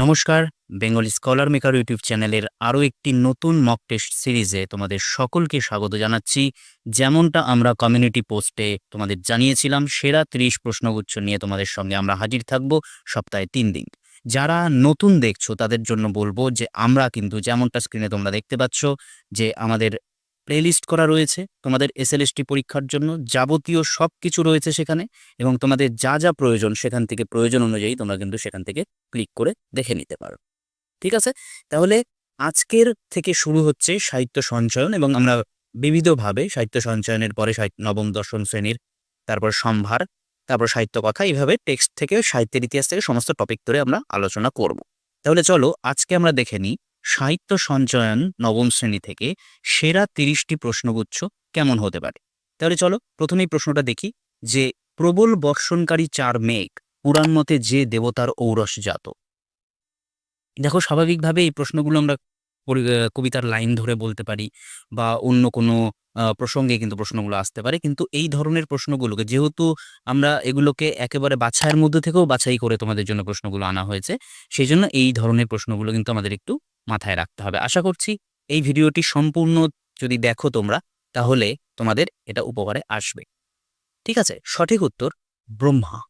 নমস্কার, Bengali scholar maker YouTube চ্যানেলের আরও একটি নতুন মক টেস্ট সিরিজে তোমাদের সকলকে স্বাগত জানাচ্ছি। যেমনটা আমরা কমিউনিটি পোস্টে তোমাদের জানিয়েছিলাম, সেরা ত্রিশ প্রশ্নগুচ্ছ নিয়ে তোমাদের সঙ্গে আমরা হাজির থাকব সপ্তাহে তিন দিন। যারা নতুন দেখছ, তাদের জন্য বলব যে আমরা কিন্তু যেমনটা স্ক্রিনে তোমরা দেখতে পাচ্ছ, যে আমাদের প্লেলিস্ট করা রয়েছে। তোমাদের এসএলএসটি পরীক্ষার জন্য যাবতীয় সব কিছু রয়েছে সেখানে এবং তোমাদের যা যা প্রয়োজন সেখান থেকে, প্রয়োজন অনুযায়ী তোমরা কিন্তু সেখান থেকে ক্লিক করে দেখে নিতে পারো। ঠিক আছে? তাহলে আজকের থেকে শুরু হচ্ছে সাহিত্য সঞ্চয়ন এবং আমরা বিবিধভাবে সাহিত্য সঞ্চয়নের পরে নবম, দশম শ্রেণির, তারপর সম্ভার, তারপর সাহিত্য কথা এইভাবে টেক্সট থেকে, সাহিত্যের ইতিহাস থেকে সমস্ত টপিক ধরে আমরা আলোচনা করব। তাহলে চলো আজকে আমরা দেখে নিই সাহিত্য সঞ্চয়ন নবম শ্রেণি থেকে সেরা তিরিশটি প্রশ্নগুচ্ছ কেমন হতে পারে? তাহলে চলো প্রথমেই প্রশ্নটা দেখি যে প্রবল বর্ষণকারী চার মেঘ পুরাণ মতে যে দেবতার ঔরস জাত। দেখো স্বাভাবিকভাবে এই প্রশ্নগুলো আমরা কবিতার লাইন ধরে বলতে পারি বা অন্য কোনো প্রসঙ্গে কিন্তু প্রশ্নগুলো আসতে পারে। কিন্তু এই ধরনের প্রশ্নগুলোকে যেহেতু আমরা এগুলোকে একেবারে বাছাইয়ের মধ্যে থেকেও বাছাই করে তোমাদের জন্য প্রশ্নগুলো আনা হয়েছে, সেই জন্য এই ধরনের প্রশ্নগুলো কিন্তু আমাদের একটু মাথায় রাখতে হবে। আশা করছি এই ভিডিওটি সম্পূর্ণ যদি দেখো তোমরা, তাহলে তোমাদের এটা উপকারে আসবে। ঠিক আছে? সঠিক উত্তর, ব্রহ্মা।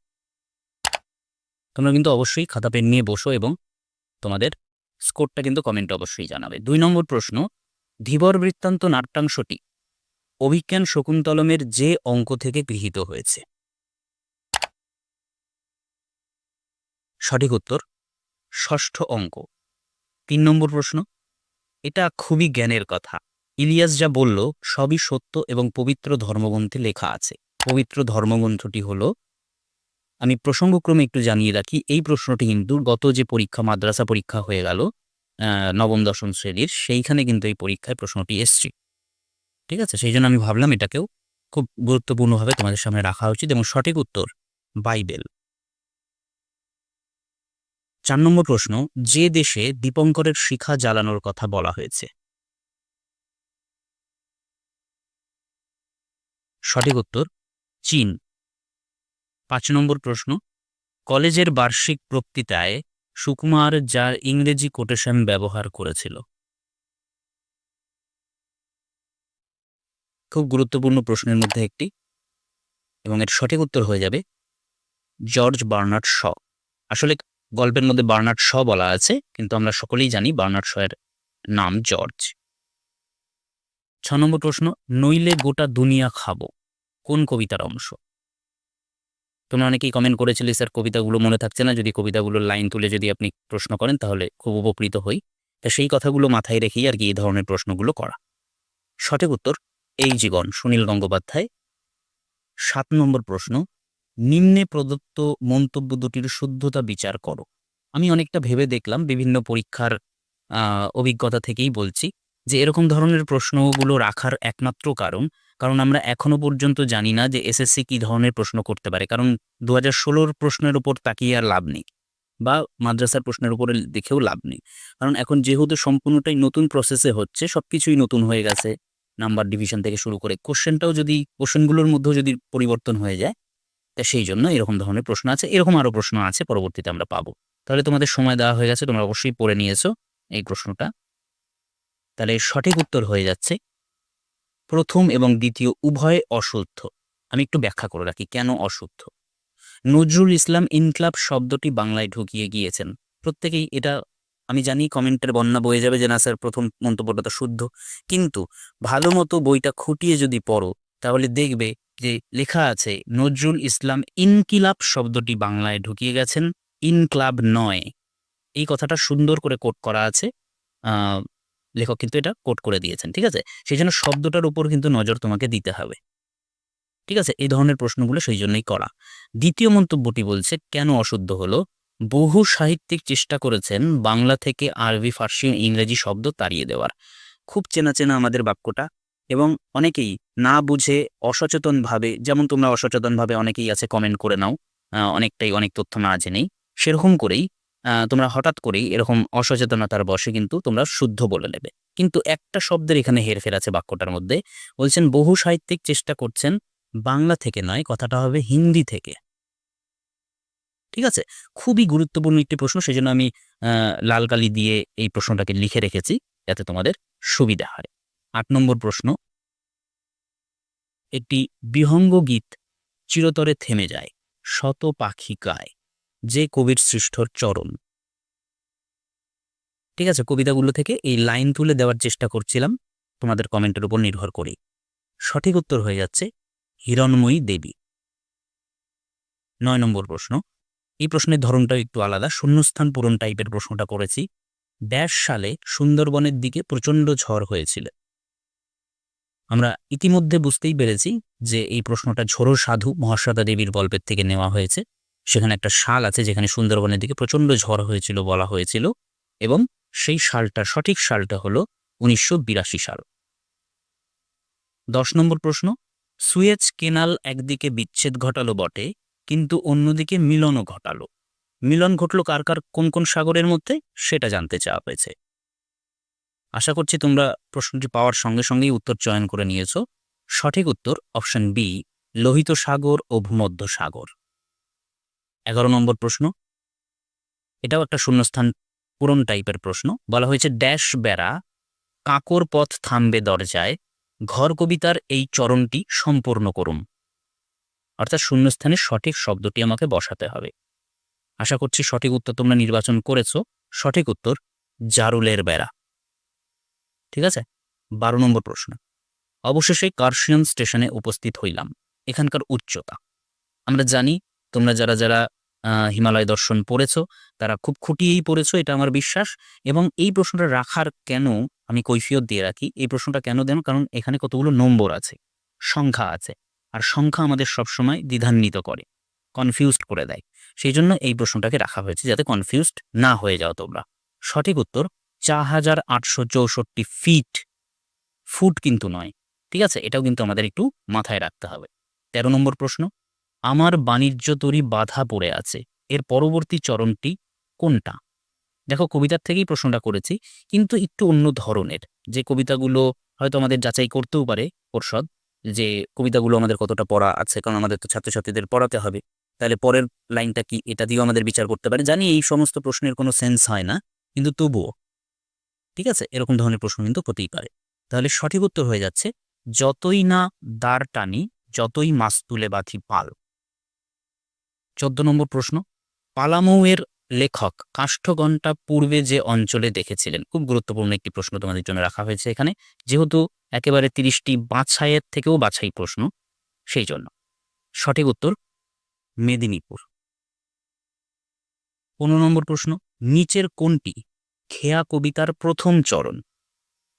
তোমরা কিন্তু অবশ্যই খাতা পেন নিয়ে বসো এবং তোমাদের স্কোরটা কিন্তু কমেন্টে অবশ্যই জানাবে। দুই নম্বর প্রশ্ন, ধীবর বৃত্তান্ত নাট্যাংশটি অভিজ্ঞান শকুন্তলমের যে অঙ্ক থেকে গৃহীত হয়েছে? সঠিক উত্তর, ষষ্ঠ অঙ্ক। তিন নম্বর প্রশ্ন। এটা খুবই জ্ঞানের কথা। ইলিয়াস যা বলল, সবই সত্য এবং পবিত্র ধর্মগ্রন্থে লেখা আছে। পবিত্র ধর্মগ্রন্থটি হলো, আমি প্রসঙ্গক্রমে একটু জানিয়ে রাখি, এই প্রশ্নটি কিন্তু গত যে পরীক্ষা, মাদ্রাসা পরীক্ষা হয়ে গেল নবম, দশম শ্রেণির, সেইখানে কিন্তু এই পরীক্ষায় প্রশ্নটি এসছে। ঠিক আছে? সেই জন্য আমি ভাবলাম এটাকেও খুব গুরুত্বপূর্ণভাবে তোমাদের সামনে রাখা উচিত এবং সঠিক উত্তর বাইবেল। চার নম্বর প্রশ্ন, যে দেশে দীপঙ্করের শিখা জ্বালানোর কথা বলা হয়েছে? সঠিক উত্তর, চীন। পাঁচ নম্বর প্রশ্ন, কলেজের বার্ষিক বক্তৃতায় সুকুমার যার ইংরেজি কোটেশন ব্যবহার করেছিল। খুব গুরুত্বপূর্ণ প্রশ্নের মধ্যে একটি, এবং এর সঠিক উত্তর হয়ে যাবে, জর্জ বার্নার্ড শ। আসলে গল্পের মধ্যে বার্নার্ড শ বলা আছে, কিন্তু আমরা সকলেই জানি বার্নার্ড শ এর নাম জর্জ। ছ নম্বর প্রশ্ন, নইলে গোটা দুনিয়া খাব, কোন কবিতার অংশ? তোমরা অনেকেই কমেন্ট করেছিলে, স্যার, কবিতাগুলো মনে থাকছে না, যদি কবিতাগুলোর লাইন তুলে যদি আপনি প্রশ্ন করেন, তাহলে খুব উপকৃত হই। তা সেই কথাগুলো মাথায় রেখেই আর কি এই ধরনের প্রশ্নগুলো করা। সঠিক উত্তর, এই জীবন, সুনীল গঙ্গোপাধ্যায়। সাত নম্বর প্রশ্ন নিম্নে প্রদত্ত মন্তব্য দুটির শুদ্ধতা বিচার করো। আমি অনেকটা ভেবে দেখলাম, বিভিন্ন পরীক্ষার অভিজ্ঞতা থেকেই বলছি যে, এরকম ধরনের প্রশ্নগুলো রাখার একমাত্র কারণ কারণ আমরা এখনও পর্যন্ত জানি না যে, এসএসসি কি ধরনের প্রশ্ন করতে পারে, কারণ দু হাজার ষোলোর প্রশ্নের উপর তাকিয়ে আর লাভ নেই, বা মাদ্রাসার প্রশ্নের উপরে দেখেও লাভ নেই। কারণ এখন যেহেতু সম্পূর্ণটাই নতুন প্রসেসে হচ্ছে, সবকিছুই নতুন হয়ে গেছে নাম্বার ডিভিশন থেকে শুরু করে কোশ্চেনটাও যদি কোশ্চেনগুলোর মধ্যেও যদি পরিবর্তন হয়ে যায় তা সেই জন্য এরকম ধরনের প্রশ্ন আছে। এরকম আরও প্রশ্ন আছে, পরবর্তীতে আমরা পাবো। তাহলে তোমাদের সময় দেওয়া হয়ে গেছে, তোমরা অবশ্যই পড়ে নিয়েছো এই প্রশ্নটা। তাহলে সঠিক উত্তর হয়ে যাচ্ছে। প্রথম এবং দ্বিতীয় উভয় অশুদ্ধ। আমি একটু ব্যাখ্যা করে রাখি, কেন অশুদ্ধ? নজরুল ইসলাম ইনক্লাব শব্দটি বাংলায় ঢুকিয়ে গিয়েছেন। প্রত্যেকেই এটা, আমি জানি কমেন্টের বন্যা বয়ে যাবে যে না স্যার, প্রথম মন্তব্যটা তো শুদ্ধ। কিন্তু ভালো মতো বইটা খুঁটিয়ে যদি পড়ো, তাহলে দেখবে যে লেখা আছে, নজরুল ইসলাম ইনকিলাব শব্দটি বাংলায় ঢুকিয়ে গেছেন, ইনক্লাব নয়। এই কথাটা সুন্দর করে কোট করা আছে। লেখক কিন্তু এটা কোট করে দিয়েছেন, ঠিক আছে? সেই জন্য শব্দটার উপর কিন্তু নজর তোমাকে দিতে হবে। ঠিক আছে? এই ধরনের প্রশ্নগুলো সেই জন্যই করা। দ্বিতীয় মন্তব্যটি বলছে, কেন অশুদ্ধ হলো? বহু সাহিত্যিক চেষ্টা করেছেন বাংলা থেকে আরবি, ফার্সি, ইংরেজি শব্দ তাড়িয়ে দেওয়ার। খুব চেনা চেনা আমাদের বাক্যটা। এবং অনেকেই না বুঝে অসচেতনভাবে, যেমন তোমরা অসচেতনভাবে অনেকেই আছে কমেন্ট করে নাও। অনেকটাই অনেক তথ্য না জেনেই। সেরকম করেই তোমরা হঠাৎ করেই এরকম অসচেতনতার বশে কিন্তু তোমরা শুদ্ধ বলে নেবে। কিন্তু একটা শব্দের এখানে হেরফের আছে বাক্যটার মধ্যে। বলছেন, বহু সাহিত্যিক চেষ্টা করছেন বাংলা থেকে নয়, কথাটা হবে হিন্দি থেকে। ঠিক আছে? খুবই গুরুত্বপূর্ণ একটি প্রশ্ন, সেজন্য আমি লাল কালি দিয়ে এই প্রশ্নটাকে লিখে রেখেছি, যাতে তোমাদের সুবিধা হয়। আট নম্বর প্রশ্ন। একটি বিহঙ্গ গীত চিরতরে থেমে যায়, শত পাখি গায়, যে কবির সৃষ্টর চরণ। ঠিক আছে, কবিতাগুলো থেকে এই লাইন তুলে দেওয়ার চেষ্টা করছিলাম, তোমাদের কমেন্টের উপর নির্ভর করে সঠিক উত্তর হয়ে যাচ্ছে, হিরণময়ী দেবী। নয় নম্বর প্রশ্ন, এই প্রশ্নের ধরনটা একটু আলাদা, শূন্যস্থান পূরণ টাইপের প্রশ্নটা করেছি। ব্যাস সালে সুন্দরবনের দিকে প্রচণ্ড ঝড় হয়েছিল। আমরা ইতিমধ্যে বুঝতেই পেরেছি যে এই প্রশ্নটা ঝোড়ো সাধু মহাশ্রদা দেবীর গল্পের থেকে নেওয়া হয়েছে। সেখানে একটা শাল আছে যেখানে সুন্দরবনের দিকে প্রচণ্ড ঝড় হয়েছিল, বলা হয়েছিল এবং সেই সালটা সঠিক সালটা হলো উনিশশো বিরাশি সাল। দশ নম্বর প্রশ্ন, সুয়েজ কেনাল একদিকে বিচ্ছেদ ঘটালো বটে, কিন্তু অন্যদিকে মিলনও ঘটালো। মিলন ঘটলো কার কার, কোন কোন সাগরের মধ্যে, সেটা জানতে চাওয়া হয়েছে। আশা করছি তোমরা প্রশ্নটি পাওয়ার সঙ্গে সঙ্গেই উত্তর চয়ন করে নিয়েছ। সঠিক উত্তর অপশন বি, লোহিত সাগর ও ভূমধ্য সাগর। এগারো নম্বর প্রশ্ন। এটাও একটা শূন্যস্থান পূরণ টাইপের প্রশ্ন। বলা হয়েছে, ড্যাশ বেড়া, কাঁকর পথ থামবে দরজায়, ঘর কবিতার এই চরণটি সম্পূর্ণ করুন। অর্থাৎ শূন্যস্থানে সঠিক শব্দটি আমাকে বসাতে হবে। আশা করছি সঠিক উত্তর তোমরা নির্বাচন করেছ। সঠিক উত্তর, জারুলের বেড়া। ঠিক আছে? বারো নম্বর প্রশ্ন। অবশেষে কার্শিয়ান স্টেশনে উপস্থিত হইলাম। এখানকার উচ্চতা। আমরা জানি, তোমরা যারা যারা হিমালয় দর্শন পড়েছ, তারা খুব খুঁটিয়েই পড়েছ, এটা আমার বিশ্বাস। এবং এই প্রশ্নটা রাখার কেন আমি কৈফিয়ত দিয়ে রাখি, এই প্রশ্নটা কেন দেন? কারণ এখানে কতগুলো নম্বর আছে, সংখ্যা আছে। আর সংখ্যা আমাদের সবসময় দ্বিধান্বিত করে কনফিউজড করে দেয়। সেই জন্য এই প্রশ্নটাকে রাখা হয়েছে, যাতে কনফিউজড না হয়ে যাও তোমরা। সঠিক উত্তর চার হাজার আটশো চৌষট্টি ফিট। ফুট কিন্তু নয়, ঠিক আছে? এটাও কিন্তু আমাদের একটু মাথায় রাখতে হবে। তেরো নম্বর প্রশ্ন, আমার বাণিজ্য তরি বাধা পড়ে আছে, এর পরবর্তী চরণটি কোনটা? দেখো, কবিতার থেকেই প্রশ্নটা করেছি, কিন্তু একটু অন্য ধরনের, যে কবিতাগুলো হয়তো আমাদের যাচাই করতেও পারে পর্ষদ, যে কবিতাগুলো আমাদের কতটা পড়া আছে, কারণ আমাদের তো ছাত্রছাত্রীদের পড়াতে হবে। তাহলে পরের লাইনটা কি? এটা দিয়েও আমাদের বিচার করতে পারে। জানি এই সমস্ত প্রশ্নের কোনো সেন্স হয় না, কিন্তু তবুও ঠিক আছে? এরকম ধরনের প্রশ্ন কিন্তু হতেই পারে। তাহলে সঠিক উত্তর হয়ে যাচ্ছে, যতই না দাঁড় টানি, যতই মাছ তুলে বাঁধি পাল। চোদ্দ নম্বর প্রশ্ন, পালামৌয়ের লেখক কাষ্ঠঘণ্টা পূর্বে যে অঞ্চলে দেখেছিলেন? খুব গুরুত্বপূর্ণ একটি প্রশ্ন তোমাদের জন্য রাখা হয়েছে এখানে, যেহেতু একেবারে তিরিশটি বাছাইয়ের থেকেও বাছাই প্রশ্ন, সেই জন্য। সঠিক উত্তর, মেদিনীপুর। পনেরো নম্বর প্রশ্ন, নিচের কোনটি খেয়া কবিতার প্রথম চরণ।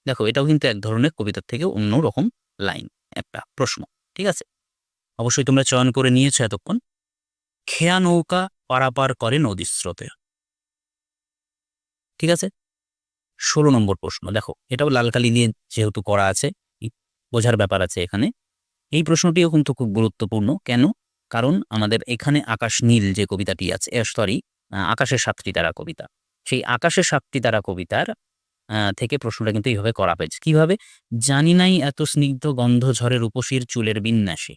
দেখো, এটাও কিন্তু এক ধরনের কবিতার থেকে অন্য রকম লাইন, একটা প্রশ্ন, ঠিক আছে? অবশ্যই তোমরা চয়ন করে নিয়েছো এতক্ষণ। খেয়া নৌকা পারাপার করে নদীর স্রোতে। ঠিক আছে? ষোলো নম্বর প্রশ্ন, দেখো, এটাও লালকালি দিয়ে যেহেতু করা আছে বোঝার ব্যাপার আছে এখানে। এই প্রশ্নটিও কিন্তু খুব গুরুত্বপূর্ণ। কেন? কারণ আমাদের এখানে আকাশ নীল যে কবিতাটি আছে সরি আকাশের সাতটি তারা কবিতা। সেই আকাশের সাতটি তারা কবিতার থেকে প্রশ্নটা কিন্তু এইভাবে করা হয়েছে। কীভাবে? জানি নাই এত স্নিগ্ধ গন্ধ ঝড়ের উপসীর চুলের বিন্যাসে।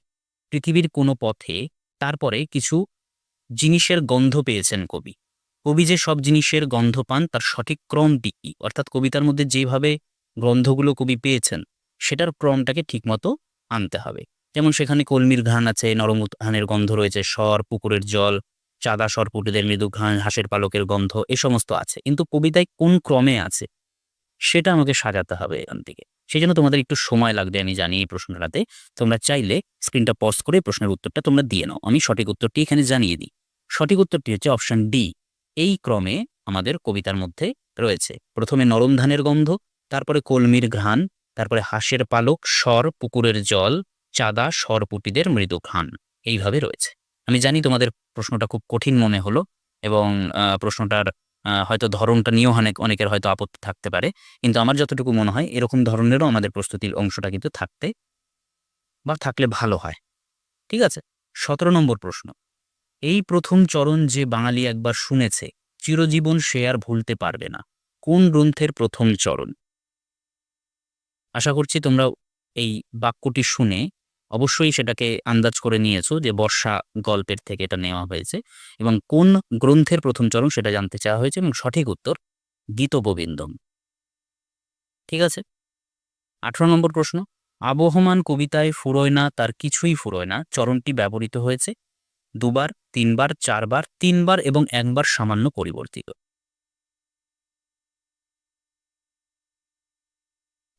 পৃথিবীর কোনো পথে তারপরে কিছু জিনিসের গন্ধ পেয়েছেন কবি। কবি যে সব জিনিসের গন্ধ পান, তার সঠিক ক্রমটি কি? অর্থাৎ কবিতার মধ্যে যেভাবে গ্রন্থগুলো কবি পেয়েছেন, সেটার ক্রমটাকে ঠিকমতো আনতে হবে। যেমন সেখানে কলমির ঘ্রাণ আছে, নরম ঘানের গন্ধ রয়েছে, স্বর, পুকুরের জল চাঁদা সরপুটিদের মৃদু ঘ্রাণ, হাঁসের পালকের গন্ধ, এ সমস্ত আছে। কিন্তু কবিতায় কোন ক্রমে আছে? সেটা আমাকে সাজাতে হবে এখান থেকে। সেই জন্য তোমাদের একটু সময় লাগবে আমি জানি এই প্রশ্নটাতে। তোমরা চাইলে স্ক্রিনটা পজ করে প্রশ্নের উত্তরটা তোমরা দিয়ে নাও। আমি সঠিক উত্তরটি এখানে জানিয়ে দিই। সঠিক উত্তরটি হচ্ছে অপশন ডি এই ক্রমে আমাদের কবিতার মধ্যে রয়েছে। প্রথমে নরম ধানের গন্ধ, তারপরে কলমির ঘ্রাণ, তারপরে হাঁসের পালক স্বর পুকুরের জল, চাঁদা স্বরপুটিদের মৃদু ঘ্রাণ। এইভাবে রয়েছে। আমি জানি তোমাদের প্রশ্নটা খুব কঠিন মনে হলো এবং প্রশ্নটার হয়তো ধরনটা নিয়েও অনেক, অনেকের হয়তো আপত্তি থাকতে পারে। কিন্তু আমার যতটুকু মনে হয় এরকম ধরনেরও আমাদের প্রস্তুতির অংশটা কিন্তু থাকতে বা থাকলে ভালো হয়। ঠিক আছে? সতেরো নম্বর প্রশ্ন। এই প্রথম চরণ যে বাঙালি একবার শুনেছে, চিরজীবন সে আর ভুলতে পারবে না। কোন গ্রন্থের প্রথম চরণ? আশা করছি তোমরা এই বাক্যটি শুনে অবশ্যই সেটাকে আন্দাজ করে নিয়েছো যে বর্ষা গল্পের থেকে এটা নেওয়া হয়েছে এবং কোন গ্রন্থের প্রথম চরণ সেটা জানতে চাওয়া হয়েছে এবং সঠিক উত্তর গীতগোবিন্দম। ঠিক আছে? আঠারো নম্বর প্রশ্ন, আবহমান কবিতায় ফুরোয় না, তার কিছুই ফুরোয় না, চরণটি ব্যবহৃত হয়েছে দুবার, তিনবার, চারবার, তিনবার এবং একবার সামান্য পরিবর্তিত।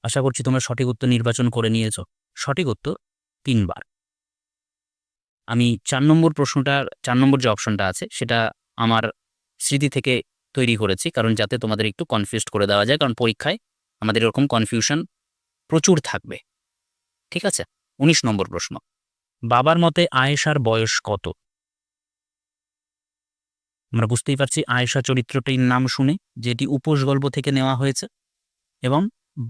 আশা করছি তোমরা সঠিক উত্তর নির্বাচন করে নিয়েছ। সঠিক উত্তর তিনবার। আমি চার নম্বর প্রশ্নটার চার নম্বর যে অপশনটা আছে, সেটা আমার স্মৃতি থেকে তৈরি করেছি, কারণ যাতে তোমাদের একটু কনফিউজ করে দেওয়া যায়, কারণ পরীক্ষায় আমাদের এরকম কনফিউশন প্রচুর থাকবে। ঠিক আছে? উনিশ নম্বর প্রশ্ন। বাবার মতে আয়েশার বয়স কত? আমরা বুঝতেই পারছি আয়েশা চরিত্রটির নাম শুনে যেটি উপোস গল্প থেকে নেওয়া হয়েছে, এবং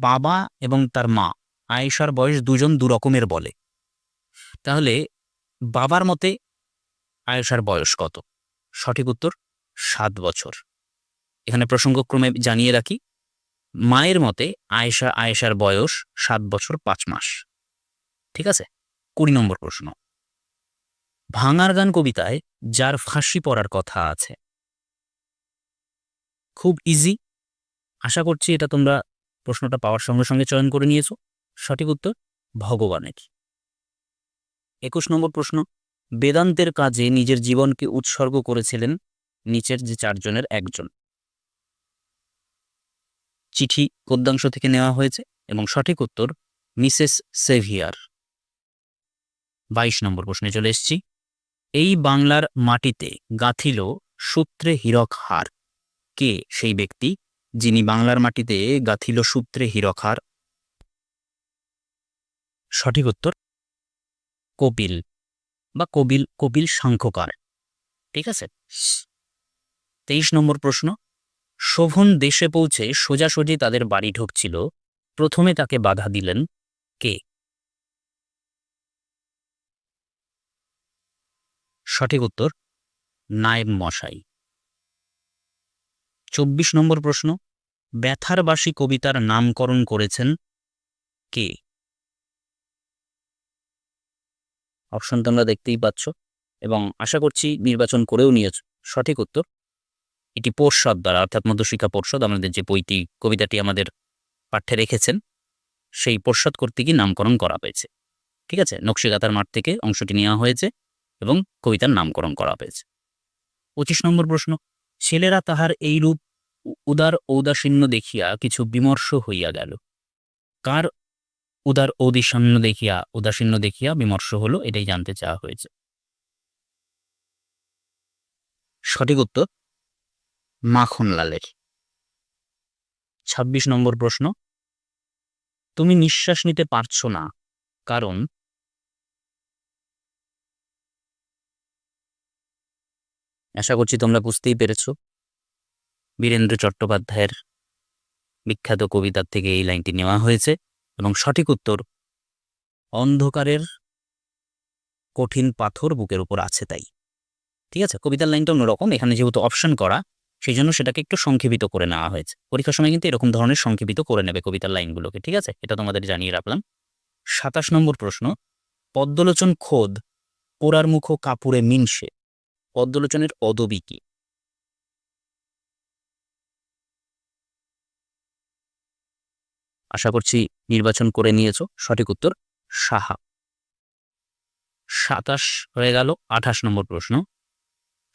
বাবা এবং তার মা আয়েশার বয়স দুজন দু রকমের বলে। তাহলে বাবার মতে আয়েশার বয়স কত? সঠিক উত্তর, সাত বছর। এখানে প্রসঙ্গক্রমে জানিয়ে রাখি, মায়ের মতে আয়েশা, আয়েশার বয়স সাত বছর পাঁচ মাস। ঠিক আছে? কুড়ি নম্বর প্রশ্ন। ভাঙার গান কবিতায় যার ফাঁসি পড়ার কথা আছে। খুব ইজি আশা করছি এটা তোমরা প্রশ্নটা পাওয়ার সঙ্গে সঙ্গে চয়ন করে নিয়েছো। সঠিক উত্তর ভগবানের একুশ নম্বর প্রশ্ন। বেদান্তের কাজে নিজের জীবনকে উৎসর্গ করেছিলেন নিচের যে চারজনের একজন। চিঠি পদ্যাংশ থেকে নেওয়া হয়েছে এবং সঠিক উত্তর মিসেস সেভিয়ার। বাইশ নম্বর প্রশ্নে চলে এসছি। এই বাংলার মাটিতে গাঁথিল সূত্রে হীরক হার। কে সেই ব্যক্তি যিনি বাংলার মাটিতে গাঁথিল সূত্রে হীরক হার? সঠিক উত্তর কপিল বা কবিল, কপিল সাংখ্যকার ঠিক আছে? তেইশ নম্বর প্রশ্ন। শোভন দেশে পৌঁছে সোজাসুজি তাদের বাড়ি ঢুকছিল। প্রথমে তাকে বাধা দিলেন কে? সঠিক উত্তর, নায়েব মশাই। চব্বিশ নম্বর প্রশ্ন। ব্যথারবাসী কবিতার নামকরণ করেছেন কে? অপশন তোমরা দেখতেই পাচ্ছ এবং আশা করছি নির্বাচন করেও নিয়েছ। সঠিক উত্তর, এটি পর্ষদ দ্বারা, অর্থাৎ মধ্যশিক্ষা পর্ষদ, আমাদের যে বইটি, কবিতাটি আমাদের পাঠ্যে রেখেছেন, সেই পর্ষদ কর্তৃকই নামকরণ করা হয়েছে। ঠিক আছে? নকশিকাতার মাঠ থেকে অংশটি নেওয়া হয়েছে এবং কবিতার নামকরণ করা হয়েছে। পঁচিশ নম্বর প্রশ্ন, ছেলেরা তাহার এই রূপ উদার ঔদাসীন্য দেখিয়া কিছু বিমর্ষ হইয়া গেল। কার উদার ঔদিসীন্য দেখিয়া উদাসীন্য দেখিয়া বিমর্ষ হলো এটাই জানতে চাওয়া হয়েছে। সঠিক উত্তর? মাখনলালের। ছাব্বিশ নম্বর প্রশ্ন। তুমি নিঃশ্বাস নিতে পারছ না কারণ? আশা করছি তোমরা বুঝতেই পেরেছ। বীরেন্দ্র চট্টোপাধ্যায়ের বিখ্যাত কবিতার থেকে এই লাইনটি নেওয়া হয়েছে। এবং সঠিক উত্তর অন্ধকারের কঠিন পাথর বুকের উপর আছে তাই। ঠিক আছে? কবিতার লাইনটা অন্যরকম। এখানে যেহেতু অপশন করা সেই জন্য সেটাকে একটু সংক্ষেপিত করে নেওয়া হয়েছে। পরীক্ষার সময় কিন্তু এরকম ধরনের সংক্ষেপিত করে নেবে কবিতার লাইনগুলোকে, ঠিক আছে? এটা তোমাদের জানিয়ে রাখলাম। সাতাশ নম্বর প্রশ্ন, পদ্মলোচন খোদ পোড়ার মুখ কাপুরে মিনসে। পদ্মলোচনের অদবি কি? আশা করছি নির্বাচন করে নিয়েছ। সঠিক উত্তর, সাহা। সাতাশ হয়ে গেল আঠাশ নম্বর প্রশ্ন।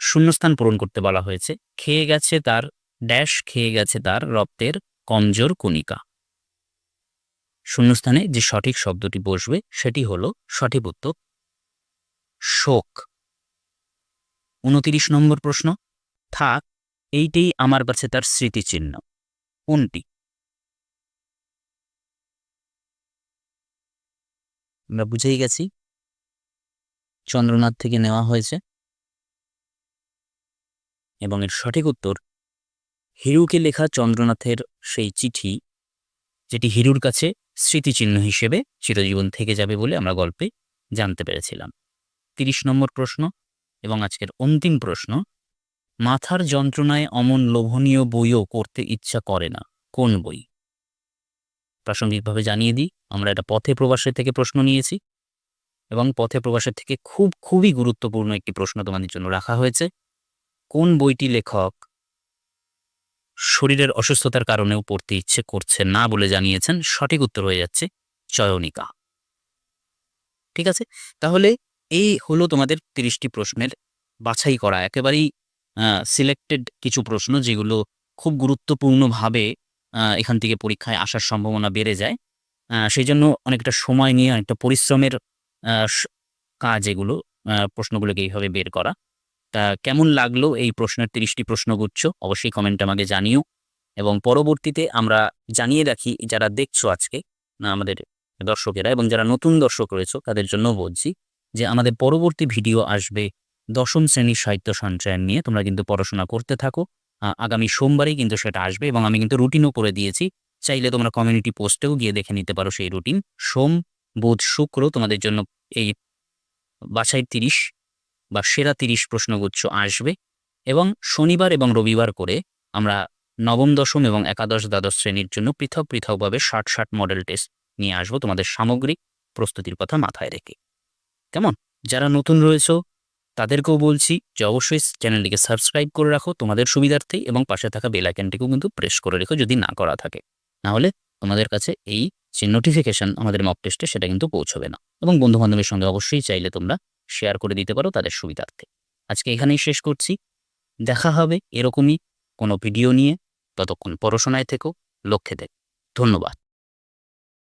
শূন্যস্থান পূরণ করতে বলা হয়েছে। খেয়ে গেছে তার ড্যাশ, খেয়ে গেছে তার রক্তের কমজোর কণিকা। শূন্যস্থানে যে সঠিক শব্দটি বসবে, সেটি হলো সঠিক উত্তর, শোক। উনতিরিশ নম্বর প্রশ্ন। থাক, এইটাই আমার কাছে তার স্মৃতিচিহ্ন। কোনটি? আমরা বুঝেই গেছি। চন্দ্রনাথ থেকে নেওয়া হয়েছে। এবং এর সঠিক উত্তর, হিরুকে লেখা চন্দ্রনাথের সেই চিঠি, যেটি হিরুর কাছে স্মৃতিচিহ্ন হিসেবে চিরজীবন থেকে যাবে বলে আমরা গল্পে জানতে পেরেছিলাম। তিরিশ নম্বর প্রশ্ন এবং আজকের অন্তিম প্রশ্ন, মাথার যন্ত্রণায় অমন লোভনীয় বইও করতে ইচ্ছা করে না। কোন বই? প্রাসঙ্গিকভাবে জানিয়ে দিই, আমরা এটা পথে প্রবাসের থেকে প্রশ্ন নিয়েছি এবং পথে প্রবাসের থেকে খুব, খুবই গুরুত্বপূর্ণ একটি প্রশ্ন তোমাদের জন্য রাখা হয়েছে। কোন বইটি লেখক শরীরের অসুস্থতার কারণেও পড়তে ইচ্ছে করছে না বলে জানিয়েছেন? সঠিক উত্তর হয়ে যাচ্ছে চয়নিকা। ঠিক আছে? তাহলে এই হলো তোমাদের তিরিশটি প্রশ্নের বাছাই করা। একেবারেই সিলেক্টেড কিছু প্রশ্ন যেগুলো খুব গুরুত্বপূর্ণভাবে এখান থেকে পরীক্ষায় আসার সম্ভাবনা বেড়ে যায়। সেই জন্য অনেকটা সময় নিয়ে, অনেকটা পরিশ্রমের কাজ এগুলো প্রশ্নগুলোকে এইভাবে বের করা। তা কেমন লাগল এই প্রশ্নের তিরিশটি প্রশ্নগুচ্ছ অবশ্যই কমেন্ট আমাকে জানিও। এবং পরবর্তীতে আমরা জানিয়ে রাখি, যারা দেখছ আজকে, না, আমাদের দর্শকেরা এবং যারা নতুন দর্শক রয়েছে, তাদের জন্য বলছি যে, আমাদের পরবর্তী ভিডিও আসবে দশম শ্রেণির সাহিত্য সঞ্চয়ন নিয়ে। তোমরা কিন্তু পড়াশোনা করতে থাকো। আগামী সোমবারেই কিন্তু সেটা আসবে এবং আমি কিন্তু রুটিনও করে দিয়েছি। চাইলে তোমরা কমিউনিটি পোস্টেও গিয়ে দেখে নিতে পারো সেই রুটিন সোম, বুধ, শুক্র তোমাদের জন্য এই বাছাই তিরিশ বা সেরা তিরিশ প্রশ্নগুচ্ছ আসবে এবং শনিবার এবং রবিবার করে আমরা নবম, দশম এবং একাদশ, দ্বাদশ শ্রেণির জন্য পৃথক পৃথকভাবে ষাট ষাট মডেল টেস্ট নিয়ে আসব তোমাদের সামগ্রিক প্রস্তুতির কথা মাথায় রেখে। কেমন? যারা নতুন রয়েছে তাদেরকেও বলছি যে অবশ্যই চ্যানেলটিকে সাবস্ক্রাইব করে রাখো তোমাদের সুবিধার্থেই এবং পাশে থাকা বেল আইকনটিকেও কিন্তু প্রেস করে রেখো যদি না করা থাকে। নাহলে তোমাদের কাছে এই যে নোটিফিকেশন আমাদের মক টেস্টে সেটা কিন্তু পৌঁছবে না। এবং বন্ধু বান্ধবের সঙ্গে অবশ্যই চাইলে তোমরা শেয়ার করে দিতে পারো তাদের সুবিধার্থে। আজকে এখানেই শেষ করছি। দেখা হবে এরকমই কোনো ভিডিও নিয়ে। ততক্ষণ পড়াশোনায় থেকো, লক্ষ্যে থেকো। ধন্যবাদ।